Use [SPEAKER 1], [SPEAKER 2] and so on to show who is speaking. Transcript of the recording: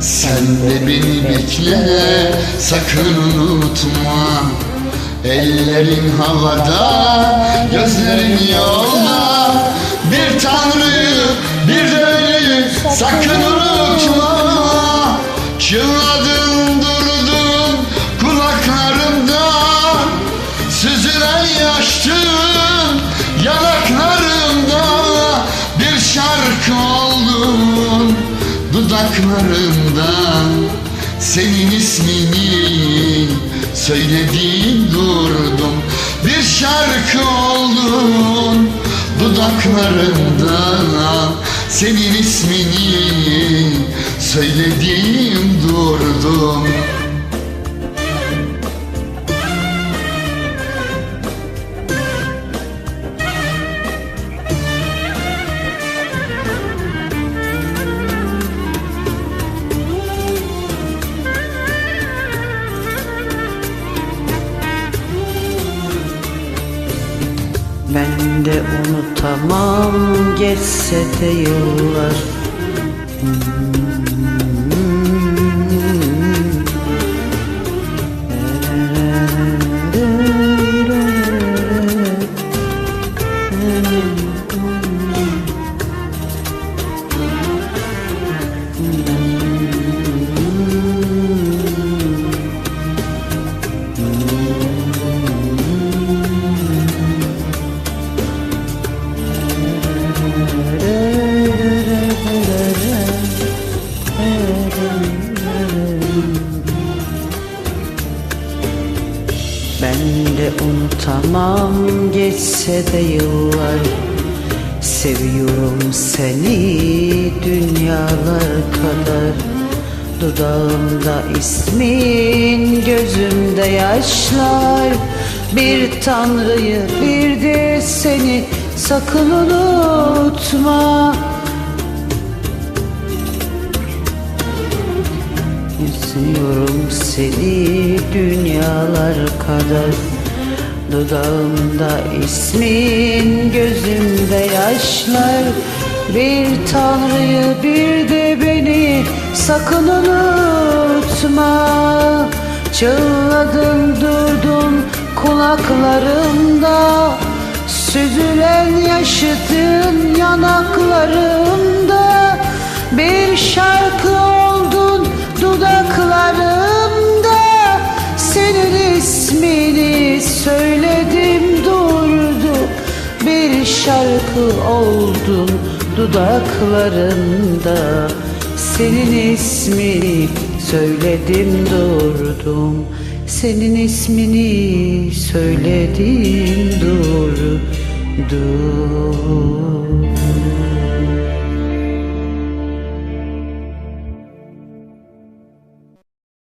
[SPEAKER 1] Sen de beni bekle, sakın unutma. Ellerin havada, gözlerin yolda. Bir tanrıyı, bir de beni sakın unutma dudaklarımda Senin ismini söylediğim durdum. Bir şarkı oldun dudaklarımda Senin ismini söylediğim durdum
[SPEAKER 2] De unutamam. Geçse de yıllar. Ben de unutamam geçse de yıllar. Seviyorum seni dünyalar kadar. Dudağımda ismin gözümde yaşlar. Bir tanrıyı bir de seni sakın unutma Üzüyorum seni dünyalar kadar. Dudağımda ismin gözümde yaşlar. Bir tanrıyı bir de beni sakın unutma. Çığladın durdun kulaklarımda. Süzülen yaşıtın yanaklarımda Bir şarkı şarkı oldun dudaklarımda Senin ismini söyledim durdum. Senin ismini söyledim durdum